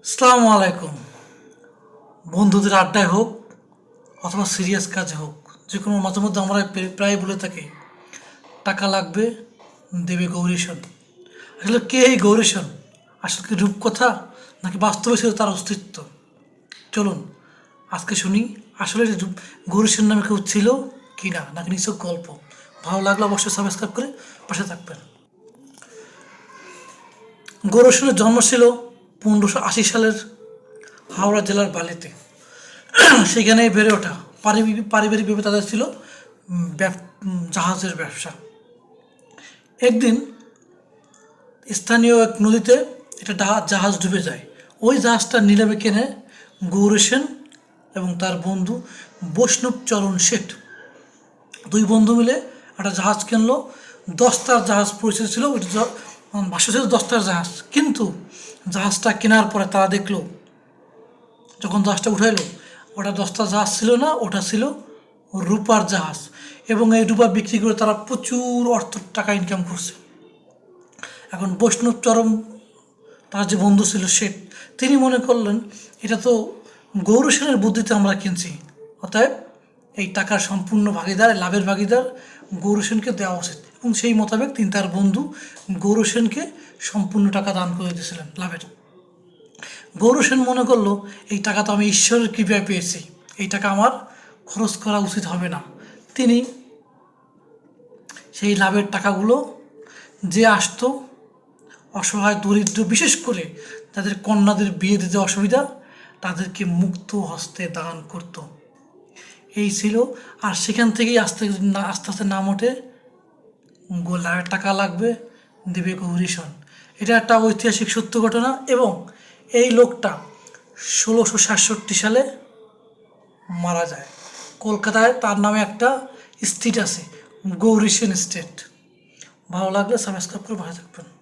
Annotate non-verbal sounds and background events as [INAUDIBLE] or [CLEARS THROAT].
আসসালামু আলাইকুম। বন্ধুদের আড্ডায় হোক অথবা সিরিয়াস কাজে হোক যে কোনো মাঝে মধ্যে আমরা প্রায়- বলে থাকি, টাকা লাগবে, দেবে গৌরীশন আসলে কে এই গৌরীশন আসলে কি রূপকথা, নাকি বাস্তবে ছিল তার অস্তিত্ব? চলুন, আজকে শুনি, আসলে গৌরীশন নামে কেউ ছিল কি না, নাকি নিছক গল্প? ভালো লাগলে অবশ্যই সাবস্ক্রাইব করে পাশে থাকবেন। গৌরসেনের জন্ম ছিল পনেরোশো আশি সালের হাওড়া জেলার বালিতে। [CLEARS THROAT] সেখানে বেড়ে ওঠা। পারিবারিক পারিবারিকভাবে তাদের ছিল জাহাজের ব্যবসা। একদিন স্থানীয় এক নদীতে একটা জাহাজ ডুবে যায়। ওই জাহাজটা নিলামে কেনে গৌরসেন এবং তার বন্ধু বৈষ্ণব চরণ শেঠ। দুই বন্ধু মিলে একটা জাহাজ কিনলো। দশটার জাহাজ পরিচিত ছিল। ভাষ্য ছিল দশটার জাহাজ। কিন্তু জাহাজটা কেনার পরে তারা দেখল, যখন জাহাজটা উঠাইলো, ওটা দশটা জাহাজ ছিল না, ওটা ছিল রূপার জাহাজ। এবং এই রূপা বিক্রি করে তারা প্রচুর অর্থ, টাকা ইনকাম করছে। এখন বৈষ্ণব চরম, তার যে বন্ধু ছিল শেঠ তিনি মনে করলেন, এটা তো গৌরসেনের বুদ্ধিতে আমরা কিনছি। অতএব এই টাকার সম্পূর্ণ ভাগিদার, লাভের ভাগিদার গৌরসেনকে দেওয়া উচিত। এবং সেই মোতাবেক তিনি তার বন্ধু গৌরসেনকে সম্পূর্ণ টাকা দান করে দিয়েছিলেন লাভের। গৌরসেন মনে করল, এই টাকা তো আমি ঈশ্বরের কৃপায় পেয়েছি, এই টাকা আমার খরচ করা উচিত হবে না। তিনি সেই লাভের টাকাগুলো যে আসতো, অসহায়, দরিদ্র, বিশেষ করে তাদের কন্যাদের বিয়ে দিতে অসুবিধা, তাদেরকে মুক্ত হস্তে দান করত। এই ছিল, আর সেখান থেকেই আস্তে আস্তে আস্তে নাম ওঠে গোলার টাকা লাগবে, দেবে গৌরীশন এটা একটা ঐতিহাসিক সত্য ঘটনা এবং এই লোকটা ষোলোশো সাতষট্টি সালে মারা যায়। কলকাতায় তার নামে একটা স্ট্রিট আছে গৌরীশন স্টেট ভালো লাগলে সাবস্ক্রাইব করে ভালো থাকবেন।